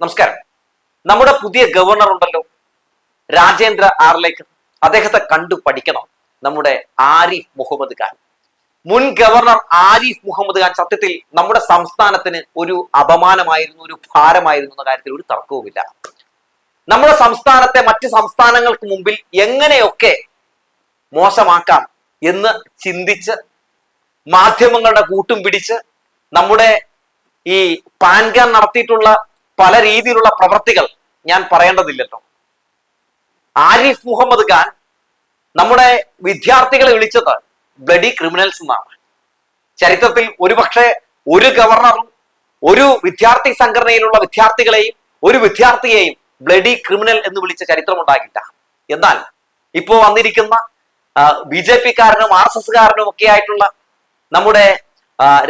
നമസ്കാരം. നമ്മുടെ പുതിയ ഗവർണർ ഉണ്ടല്ലോ രാജേന്ദ്ര ആർലേക്കർ അദ്ദേഹത്തെ കണ്ടു പഠിക്കണം നമ്മുടെ ആരിഫ് മുഹമ്മദ് ഖാൻ. മുൻ ഗവർണർ ആരിഫ് മുഹമ്മദ് ഖാൻ സത്യത്തിൽ നമ്മുടെ സംസ്ഥാനത്തിന് ഒരു അപമാനമായിരുന്നു ഒരു ഭാരമായിരുന്നു എന്ന കാര്യത്തിൽ ഒരു തർക്കവുമില്ല. നമ്മുടെ സംസ്ഥാനത്തെ മറ്റ് സംസ്ഥാനങ്ങൾക്ക് മുമ്പിൽ എങ്ങനെയൊക്കെ മോശമാക്കാം എന്ന് ചിന്തിച്ച് മാധ്യമങ്ങളുടെ കൂട്ടും പിടിച്ച് നമ്മുടെ ഈ പാൻ കാർഡ് നടത്തിയിട്ടുള്ള പല രീതിയിലുള്ള പ്രവർത്തികൾ ഞാൻ പറയേണ്ടതില്ലല്ലോ. ആരിഫ് മുഹമ്മദ് ഖാൻ നമ്മുടെ വിദ്യാർത്ഥികളെ വിളിച്ചത് ബ്ലഡി ക്രിമിനൽസ് എന്നാണ്. ചരിത്രത്തിൽ ഒരുപക്ഷെ ഒരു ഗവർണറും ഒരു വിദ്യാർത്ഥി സംഘടനയിലുള്ള വിദ്യാർത്ഥികളെയും ഒരു വിദ്യാർത്ഥിയെയും ബ്ലഡി ക്രിമിനൽ എന്ന് വിളിച്ച ചരിത്രമുണ്ടാകില്ല എന്നാൽ ഇപ്പോ വന്നിരിക്കുന്ന ബി ജെ പിക്കാരനും ആർ എസ് എസ്കാരനും ഒക്കെ ആയിട്ടുള്ള നമ്മുടെ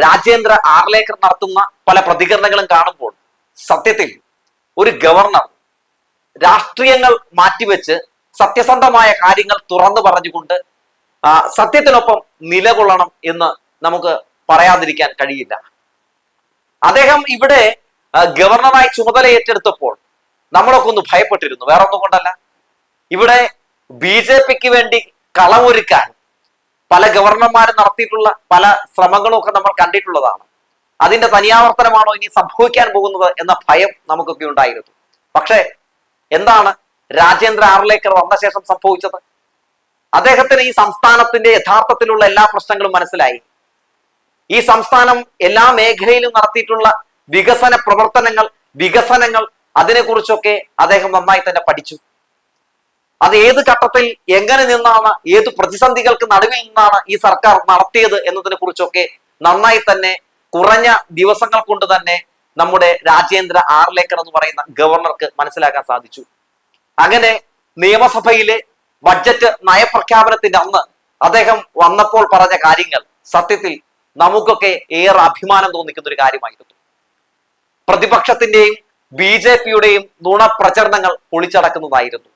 രാജേന്ദ്ര ആർലേക്കർ നടത്തുന്ന പല പ്രതികരണങ്ങളും കാണുമ്പോൾ സത്യത്തിൽ ഒരു ഗവർണർ രാഷ്ട്രീയങ്ങൾ മാറ്റിവെച്ച് സത്യസന്ധമായ കാര്യങ്ങൾ തുറന്നു പറഞ്ഞുകൊണ്ട് സത്യത്തിനൊപ്പം നിലകൊള്ളണം എന്ന് നമുക്ക് പറയാതിരിക്കാൻ കഴിയില്ല. അദ്ദേഹം ഇവിടെ ഗവർണറായി ചുമതല ഏറ്റെടുത്തപ്പോൾ നമ്മളൊക്കെ ഒന്ന് ഭയപ്പെട്ടിരുന്നു. വേറെ ഒന്നും കൊണ്ടല്ല. ഇവിടെ ബി ജെ പിക്ക് വേണ്ടി കളമൊരുക്കാൻ പല ഗവർണർമാരും നടത്തിയിട്ടുള്ള പല ശ്രമങ്ങളും ഒക്കെ നമ്മൾ കണ്ടിട്ടുള്ളതാണ്. അതിന്റെ തനിയാവർത്തനമാണോ ഇനി സംഭവിക്കാൻ പോകുന്നത് എന്ന ഭയം നമുക്കൊക്കെ ഉണ്ടായിരുന്നു. പക്ഷേ എന്താണ് രാജേന്ദ്ര ആർലേക്കർ വന്ന ശേഷം സംഭവിച്ചത്? അദ്ദേഹത്തിന് ഈ സംസ്ഥാനത്തിന്റെ യഥാർത്ഥത്തിലുള്ള എല്ലാ പ്രശ്നങ്ങളും മനസ്സിലായി. ഈ സംസ്ഥാനം എല്ലാ മേഖലയിലും നടത്തിയിട്ടുള്ള വികസന പ്രവർത്തനങ്ങൾ വികസനങ്ങൾ അതിനെക്കുറിച്ചൊക്കെ അദ്ദേഹം നന്നായി തന്നെ പഠിച്ചു. അത് ഏത് ഘട്ടത്തിൽ എങ്ങനെ നിന്നാണ് ഏത് പ്രതിസന്ധികൾക്ക് നടുവിൽ നിന്നാണ് ഈ സർക്കാർ നടത്തിയത് എന്നതിനെ കുറിച്ചൊക്കെ നന്നായി തന്നെ കുറഞ്ഞ ദിവസങ്ങൾ കൊണ്ട് തന്നെ നമ്മുടെ രാജേന്ദ്ര ആർലേക്കർ എന്ന് പറയുന്ന ഗവർണർക്ക് മനസ്സിലാക്കാൻ സാധിച്ചു. അങ്ങനെ നിയമസഭയിലെ ബഡ്ജറ്റ് നയപ്രഖ്യാപനത്തിന്റെ അന്ന് അദ്ദേഹം വന്നപ്പോൾ പറഞ്ഞ കാര്യങ്ങൾ സത്യത്തിൽ നമുക്കൊക്കെ ഏറെ അഭിമാനം തോന്നിക്കുന്ന ഒരു കാര്യമായിരുന്നു. പ്രതിപക്ഷത്തിന്റെയും ബി ജെ പിയുടെയും നുണപ്രചരണങ്ങൾ പൊളിച്ചടക്കുന്നതായിരുന്നു.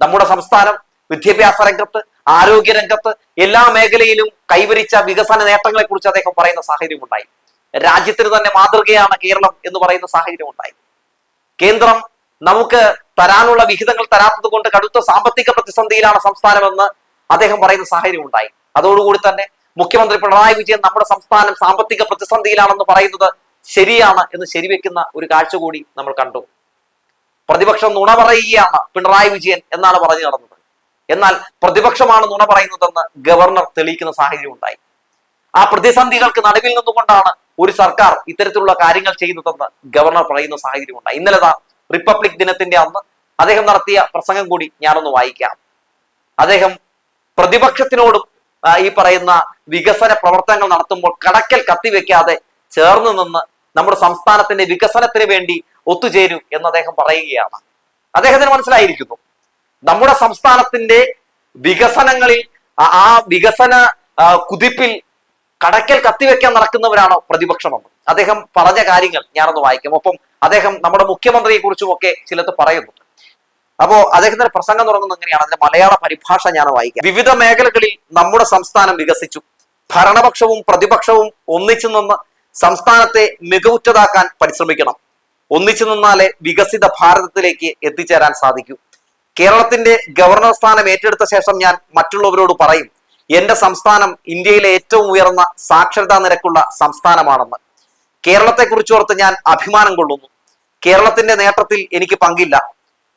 നമ്മുടെ സംസ്ഥാനം വിദ്യാഭ്യാസ രംഗത്ത് ആരോഗ്യ രംഗത്ത് എല്ലാ മേഖലയിലും കൈവരിച്ച വികസന നേട്ടങ്ങളെ കുറിച്ച് അദ്ദേഹം പറയുന്ന സാഹചര്യം ഉണ്ടായി രാജ്യത്തിന് തന്നെ മാതൃകയാണ് കേരളം എന്ന് പറയുന്ന സാഹചര്യം ഉണ്ടായി കേന്ദ്രം നമുക്ക് തരാനുള്ള വിഹിതങ്ങൾ തരാത്തത് കൊണ്ട് കടുത്ത സാമ്പത്തിക പ്രതിസന്ധിയിലാണ് സംസ്ഥാനമെന്ന് അദ്ദേഹം പറയുന്ന സാഹചര്യം ഉണ്ടായി അതോടുകൂടി തന്നെ മുഖ്യമന്ത്രി പിണറായി വിജയൻ നമ്മുടെ സംസ്ഥാനം സാമ്പത്തിക പ്രതിസന്ധിയിലാണെന്ന് പറയുന്നത് ശരിയാണ് എന്ന് ശരിവെക്കുന്ന ഒരു കാഴ്ച കൂടി നമ്മൾ കണ്ടു. പ്രതിപക്ഷം നുണ പറയുകയാണ് പിണറായി വിജയൻ എന്നാണ് പറഞ്ഞു നടന്നത്. എന്നാൽ പ്രതിപക്ഷമാണ് നുണ പറയുന്നതെന്ന് ഗവർണർ തെളിയിക്കുന്ന സാഹചര്യം ഉണ്ടായി. ആ പ്രതിസന്ധികൾക്ക് നടുവിൽ നിന്നുകൊണ്ടാണ് ഒരു സർക്കാർ ഇത്തരത്തിലുള്ള കാര്യങ്ങൾ ചെയ്യുന്നതെന്ന് ഗവർണർ പറയുന്ന സാഹചര്യം ഉണ്ടായി. ഇന്നലെ റിപ്പബ്ലിക് ദിനത്തിന്റെ അന്ന് അദ്ദേഹം നടത്തിയ പ്രസംഗം കൂടി ഞാനൊന്ന് വായിക്കാം. അദ്ദേഹം പ്രതിപക്ഷത്തിനോടും ഈ പറയുന്ന വികസന പ്രവർത്തനങ്ങൾ നടത്തുമ്പോൾ കടക്കൽ കത്തിവെക്കാതെ ചേർന്ന് നിന്ന് നമ്മുടെ സംസ്ഥാനത്തിന്റെ വികസനത്തിന് വേണ്ടി ഒത്തുചേരൂ എന്ന് അദ്ദേഹം പറയുകയാണ്. അദ്ദേഹത്തിന് മനസ്സിലായിരിക്കുന്നു. നമ്മുടെ സംസ്ഥാനത്തിന്റെ വികസനങ്ങളിൽ ആ- വികസന കുതിപ്പിൽ കടക്കൽ കത്തിവെക്കാൻ നടക്കുന്നവരാണോ പ്രതിപക്ഷമെന്ന്. അദ്ദേഹം പറഞ്ഞ കാര്യങ്ങൾ ഞാനൊന്ന് വായിക്കാം. ഒപ്പം അദ്ദേഹം നമ്മുടെ മുഖ്യമന്ത്രിയെ കുറിച്ചും ഒക്കെ ചിലത് പറയുന്നു അപ്പോ അദ്ദേഹത്തിന്റെ പ്രസംഗം തുടങ്ങുന്നത് എങ്ങനെയാണ്? അതിന്റെ മലയാള പരിഭാഷ ഞാൻ വായിക്കാം. വിവിധ മേഖലകളിൽ നമ്മുടെ സംസ്ഥാനം വികസിച്ചു. ഭരണപക്ഷവും പ്രതിപക്ഷവും ഒന്നിച്ചു നിന്ന് സംസ്ഥാനത്തെ മികവുറ്റതാക്കാൻ പരിശ്രമിക്കണം. ഒന്നിച്ചു നിന്നാലേ വികസിത ഭാരതത്തിലേക്ക് എത്തിച്ചേരാൻ സാധിക്കൂ. കേരളത്തിന്റെ ഗവർണർ സ്ഥാനം ഏറ്റെടുത്ത ശേഷം ഞാൻ മറ്റുള്ളവരോട് പറയും എന്റെ സംസ്ഥാനം ഇന്ത്യയിലെ ഏറ്റവും ഉയർന്ന സാക്ഷരതാ നിരക്കുള്ള സംസ്ഥാനമാണെന്ന്. കേരളത്തെക്കുറിച്ച് ഓർത്ത് ഞാൻ അഭിമാനം കൊള്ളുന്നു. കേരളത്തിന്റെ നേട്ടത്തിൽ എനിക്ക് പങ്കില്ല.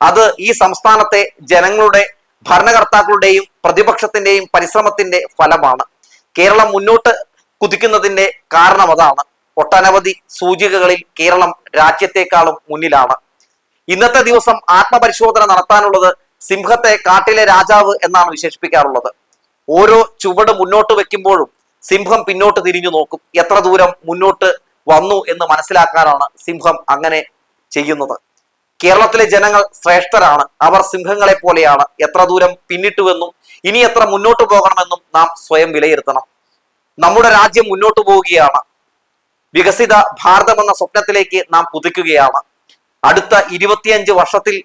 അത് ഈ സംസ്ഥാനത്തെ ജനങ്ങളുടെ ഭരണകർത്താക്കളുടെയും പ്രതിപക്ഷത്തിന്റെയും പരിശ്രമത്തിന്റെ ഫലമാണ്. കേരളം മുന്നോട്ട് കുതിക്കുന്നതിന്റെ കാരണം അതാണ്. ഒട്ടനവധി സൂചികകളിൽ കേരളം രാജ്യത്തെക്കാളും മുന്നിലാണ്. ഇന്നത്തെ ദിവസം ആത്മപരിശോധന നടത്താനുള്ളത് സിംഹത്തെ കാട്ടിലെ രാജാവ് എന്നാണ് വിശേഷിപ്പിക്കാറുള്ളത്. ഓരോ ചുവട് മുന്നോട്ട് വെക്കുമ്പോഴും സിംഹം പിന്നോട്ട് തിരിഞ്ഞു നോക്കും. എത്ര ദൂരം മുന്നോട്ട് വന്നു എന്ന് മനസ്സിലാക്കാനാണ് സിംഹം അങ്ങനെ ചെയ്യുന്നത്. കേരളത്തിലെ ജനങ്ങൾ ശ്രേഷ്ഠരാണ്. അവർ സിംഹങ്ങളെ പോലെയാണ്. എത്ര ദൂരം പിന്നിട്ടുവെന്നും ഇനി എത്ര മുന്നോട്ട് പോകണമെന്നും നാം സ്വയം വിലയിരുത്തണം. നമ്മുടെ രാജ്യം മുന്നോട്ട് പോവുകയാണ്. വികസിത ഭാരതമെന്ന സ്വപ്നത്തിലേക്ക് നാം കുതിക്കുകയാണ്. അടുത്ത ഇരുപത്തിയഞ്ച് വർഷത്തിൽ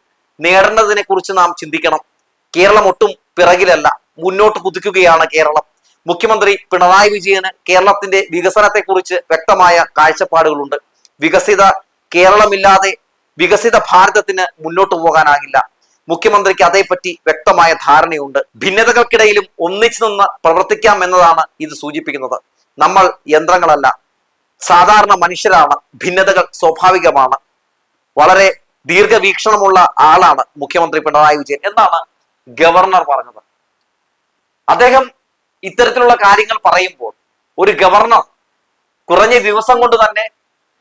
നേടേണ്ടതിനെ കുറിച്ച് നാം ചിന്തിക്കണം. കേരളം ഒട്ടും പിറകിലല്ല മുന്നോട്ട് കുതിക്കുകയാണ് കേരളം. മുഖ്യമന്ത്രി പിണറായി വിജയന് കേരളത്തിന്റെ വികസനത്തെക്കുറിച്ച് വ്യക്തമായ കാഴ്ചപ്പാടുകളുണ്ട്. വികസിത കേരളമില്ലാതെ വികസിത ഭാരതത്തിന് മുന്നോട്ട് പോകാനാകില്ല. മുഖ്യമന്ത്രിക്ക് അതേപ്പറ്റി വ്യക്തമായ ധാരണയുണ്ട്. ഭിന്നതകൾക്കിടയിലും ഒന്നിച്ചു നിന്ന് പ്രവർത്തിക്കാം എന്നതാണ് ഇത് സൂചിപ്പിക്കുന്നത്. നമ്മൾ യന്ത്രങ്ങളല്ല സാധാരണ മനുഷ്യരാണ് ഭിന്നതകൾ സ്വാഭാവികമാണ്. വളരെ ദീർഘവീക്ഷണമുള്ള ആളാണ് മുഖ്യമന്ത്രി പിണറായി വിജയൻ എന്നാണ് ഗവർണർ പറഞ്ഞത്. അദ്ദേഹം ഇത്തരത്തിലുള്ള കാര്യങ്ങൾ പറയുമ്പോൾ ഒരു ഗവർണർ കുറഞ്ഞ ദിവസം കൊണ്ട് തന്നെ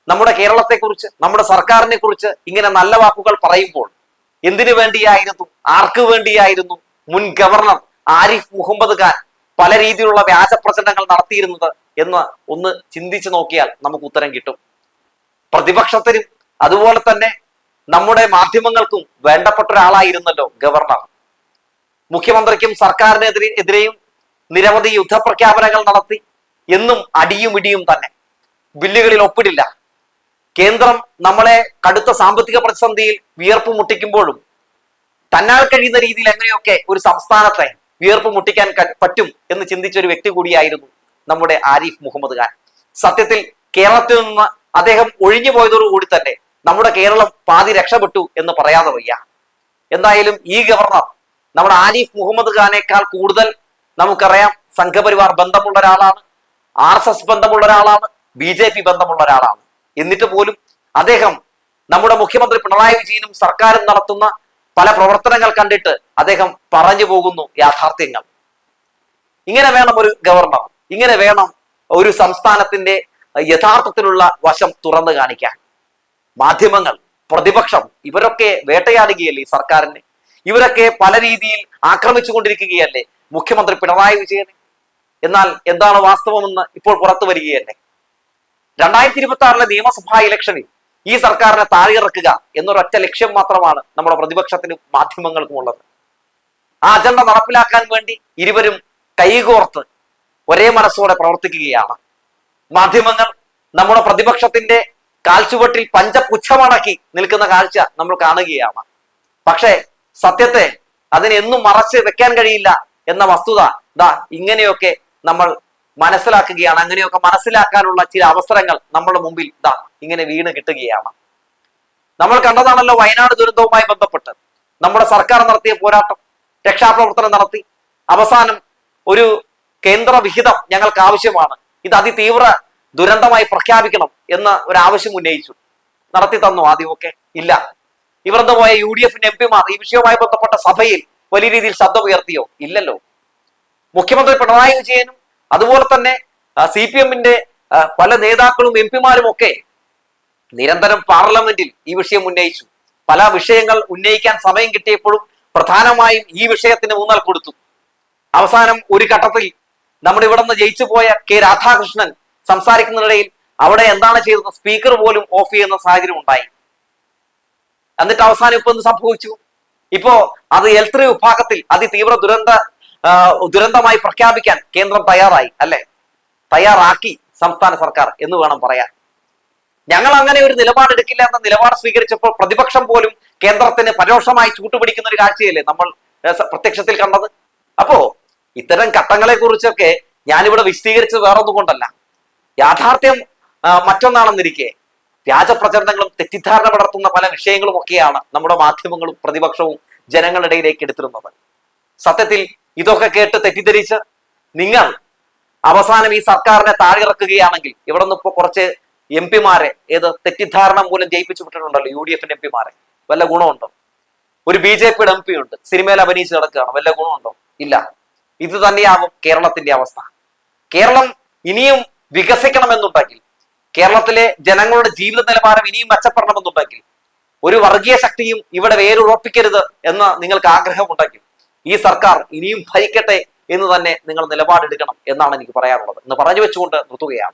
നമ്മുടെ കേരളത്തെക്കുറിച്ച് നമ്മുടെ സർക്കാരിനെ കുറിച്ച് ഇങ്ങനെ നല്ല വാക്കുകൾ പറയുമ്പോൾ എന്തിനു വേണ്ടിയായിരുന്നു ആർക്ക് വേണ്ടിയായിരുന്നു മുൻ ഗവർണർ ആരിഫ് മുഹമ്മദ് ഖാൻ പല രീതിയിലുള്ള വ്യാജ പ്രചരണങ്ങൾ നടത്തിയിരുന്നത് എന്ന് ഒന്ന് ചിന്തിച്ചു നോക്കിയാൽ നമുക്ക് ഉത്തരം കിട്ടും. പ്രതിപക്ഷത്തിനും അതുപോലെ തന്നെ നമ്മുടെ മാധ്യമങ്ങൾക്കും വേണ്ടപ്പെട്ട ഒരാളായിരുന്നല്ലോ ഗവർണർ. മുഖ്യമന്ത്രിക്കും സർക്കാരിനെതിരെ എതിരെയും നിരവധി യുദ്ധപ്രഖ്യാപനങ്ങൾ നടത്തി. എന്നും അടിയും ഇടിയും തന്നെ. ബില്ലുകളിൽ ഒപ്പിടില്ല. കേന്ദ്രം നമ്മളെ കടുത്ത സാമ്പത്തിക പ്രതിസന്ധിയിൽ വിയർപ്പ് മുട്ടിക്കുമ്പോഴും തന്നാൽ കഴിയുന്ന രീതിയിൽ എങ്ങനെയൊക്കെ ഒരു സംസ്ഥാനത്തെ വിയർപ്പ് മുട്ടിക്കാൻ പറ്റും എന്ന് ചിന്തിച്ച ഒരു വ്യക്തി കൂടിയായിരുന്നു നമ്മുടെ ആരിഫ് മുഹമ്മദ് ഖാൻ. സത്യത്തിൽ കേരളത്തിൽ നിന്ന് അദ്ദേഹം ഒഴിഞ്ഞു പോയതോടുകൂടി തന്നെ നമ്മുടെ കേരളം പാതി രക്ഷപ്പെട്ടു എന്ന് പറയാതെ വയ്യ. എന്തായാലും ഈ ഗവർണർ നമ്മുടെ ആരിഫ് മുഹമ്മദ് ഖാനേക്കാൾ കൂടുതൽ നമുക്കറിയാം സംഘപരിവാർ ബന്ധമുള്ള ഒരാളാണ്. ആർ എസ് എസ് ബന്ധമുള്ള ഒരാളാണ്. ബി ജെ പി ബന്ധമുള്ള ഒരാളാണ്. എന്നിട്ട് പോലും അദ്ദേഹം നമ്മുടെ മുഖ്യമന്ത്രി പിണറായി വിജയനും സർക്കാരും നടത്തുന്ന പല പ്രവർത്തനങ്ങൾ കണ്ടിട്ട് അദ്ദേഹം പറഞ്ഞു പോകുന്നു യാഥാർത്ഥ്യങ്ങൾ. ഇങ്ങനെ വേണം ഒരു ഗവർണർ ഇങ്ങനെ വേണം ഒരു സംസ്ഥാനത്തിന്റെ യഥാർത്ഥത്തിലുള്ള വശം തുറന്നു കാണിക്കാൻ. മാധ്യമങ്ങൾ പ്രതിപക്ഷം ഇവരൊക്കെ വേട്ടയാടുകയല്ലേ സർക്കാരിനെ? ഇവരൊക്കെ പല രീതിയിൽ ആക്രമിച്ചുകൊണ്ടിരിക്കുകയല്ലേ മുഖ്യമന്ത്രി പിണറായി വിജയനെ? എന്നാൽ എന്താണ് വാസ്തവമെന്ന് ഇപ്പോൾ പുറത്തു വരികയല്ലേ? രണ്ടായിരത്തി ഇരുപത്തി ആറിലെ നിയമസഭാ ഇലക്ഷനിൽ ഈ സർക്കാരിനെ താഴെയിറക്കുക എന്നൊരൊറ്റ ലക്ഷ്യം മാത്രമാണ് നമ്മുടെ പ്രതിപക്ഷത്തിനും മാധ്യമങ്ങൾക്കും ഉള്ളത് ആ അജണ്ട നടപ്പിലാക്കാൻ വേണ്ടി ഇരുവരും കൈകോർത്ത് ഒരേ മനസ്സോടെ പ്രവർത്തിക്കുകയാണ്. മാധ്യമങ്ങൾ നമ്മുടെ പ്രതിപക്ഷത്തിന്റെ കാൽച്ചുവട്ടിൽ പഞ്ചപുച്ഛമടക്കി നിൽക്കുന്ന കാഴ്ച നമ്മൾ കാണുകയാണ്. പക്ഷേ സത്യത്തെ അതിനെന്നും മറച്ച് വെക്കാൻ കഴിയില്ല എന്ന വസ്തുത ദാ ഇങ്ങനെയൊക്കെ നമ്മൾ മനസ്സിലാക്കുകയാണ്. അങ്ങനെയൊക്കെ മനസ്സിലാക്കാനുള്ള ചില അവസരങ്ങൾ നമ്മുടെ മുമ്പിൽ ദാ ഇങ്ങനെ വീണ് കിട്ടുകയാണ്. നമ്മൾ കണ്ടതാണല്ലോ വയനാട് ദുരന്തവുമായി ബന്ധപ്പെട്ട്. നമ്മുടെ സർക്കാർ നടത്തിയ പോരാട്ടം രക്ഷാപ്രവർത്തനം നടത്തി. അവസാനം ഒരു കേന്ദ്ര വിഹിതം ഞങ്ങൾക്ക് ആവശ്യമാണ്. ഇത് അതിതീവ്ര ദുരന്തമായി പ്രഖ്യാപിക്കണം എന്ന ഒരു ആവശ്യം ഉന്നയിച്ചു. നടത്തി തന്നു ആദ്യമൊക്കെ. ഇല്ല. ഇവർന്ന് പോയ യു ഡി എഫിന്റെ എം പിമാർ ഈ വിഷയവുമായി ബന്ധപ്പെട്ട സഭയിൽ വലിയ രീതിയിൽ ശബ്ദമുയർത്തിയോ ഇല്ലല്ലോ. മുഖ്യമന്ത്രി പിണറായി വിജയനും അതുപോലെ തന്നെ സി പി എമ്മിന്റെ പല നേതാക്കളും എം പിമാരും ഒക്കെ നിരന്തരം പാർലമെന്റിൽ ഈ വിഷയം ഉന്നയിച്ചു. പല വിഷയങ്ങൾ ഉന്നയിക്കാൻ സമയം കിട്ടിയപ്പോഴും പ്രധാനമായും ഈ വിഷയത്തിന് ഊന്നൽ കൊടുത്തു. അവസാനം ഒരു ഘട്ടത്തിൽ നമ്മുടെ ഇവിടെ നിന്ന് ജയിച്ചു പോയ കെ രാധാകൃഷ്ണൻ സംസാരിക്കുന്നതിനിടയിൽ അവിടെ എന്താണ് ചെയ്തത്? സ്പീക്കർ പോലും ഓഫ് ചെയ്യുന്ന സാഹചര്യം ഉണ്ടായി. എന്നിട്ട് അവസാനം ഇപ്പൊ എന്ത് സംഭവിച്ചു? ഇപ്പോ അത് എൽ ത്രീ വിഭാഗത്തിൽ അതിതീവ്ര ദുരന്ത ദുരന്തമായി പ്രഖ്യാപിക്കാൻ കേന്ദ്രം തയ്യാറായി അല്ലെ? തയ്യാറാക്കി സംസ്ഥാന സർക്കാർ എന്ന് വേണം പറയാൻ. ഞങ്ങൾ അങ്ങനെ ഒരു നിലപാടെടുക്കില്ല എന്ന നിലപാട് സ്വീകരിച്ചപ്പോൾ പ്രതിപക്ഷം പോലും കേന്ദ്രത്തിന് പരോക്ഷമായി ചൂട്ടുപിടിക്കുന്ന ഒരു കാഴ്ചയല്ലേ നമ്മൾ പ്രത്യക്ഷത്തിൽ കണ്ടത്? അപ്പോ ഇത്തരം ഘട്ടങ്ങളെ കുറിച്ചൊക്കെ ഞാനിവിടെ വിശദീകരിച്ചത് വേറൊന്നും കൊണ്ടല്ല. യാഥാർത്ഥ്യം മറ്റൊന്നാണെന്നിരിക്കെ. വ്യാജ പ്രചരണങ്ങളും തെറ്റിദ്ധാരണ പടർത്തുന്ന പല വിഷയങ്ങളും ഒക്കെയാണ് നമ്മുടെ മാധ്യമങ്ങളും പ്രതിപക്ഷവും ജനങ്ങളിടയിലേക്ക് എടുത്തിരുന്നത്. സത്യത്തിൽ ഇതൊക്കെ കേട്ട് തെറ്റിദ്ധരിച്ച് നിങ്ങൾ അവസാനം ഈ സർക്കാരിനെ താഴെയിറക്കുകയാണെങ്കിൽ ഇവിടെ നിന്ന് ഇപ്പോൾ കുറച്ച് എം പിമാരെ ഏത് തെറ്റിദ്ധാരണ മൂലം ജയിപ്പിച്ചു വിട്ടിട്ടുണ്ടല്ലോ യു ഡി എഫിന്റെ എം പിമാരെ വല്ല ഗുണമുണ്ടോ? ഒരു ബി ജെ പിയുടെ എം പി ഉണ്ട് സിനിമയിൽ അഭിനയിച്ച് നടക്കുകയാണ് വല്ല ഗുണമുണ്ടോ? ഇല്ല. ഇത് തന്നെയാവും കേരളത്തിന്റെ അവസ്ഥ. കേരളം ഇനിയും വികസിക്കണമെന്നുണ്ടെങ്കിൽ കേരളത്തിലെ ജനങ്ങളുടെ ജീവിത നിലവാരം ഇനിയും മെച്ചപ്പെടണമെന്നുണ്ടെങ്കിൽ ഒരു വർഗീയ ശക്തിയും ഇവിടെ വേരുറപ്പിക്കരുത് എന്ന് നിങ്ങൾക്ക് ആഗ്രഹമുണ്ടെങ്കിൽ ഈ സർക്കാർ ഇനിയും ഭരിക്കട്ടെ എന്ന് തന്നെ നിങ്ങൾ നിലപാടെടുക്കണം എന്നാണ് എനിക്ക് പറയാനുള്ളത്. എന്ന് പറഞ്ഞു വെച്ചുകൊണ്ട് നിർത്തുകയാണ്.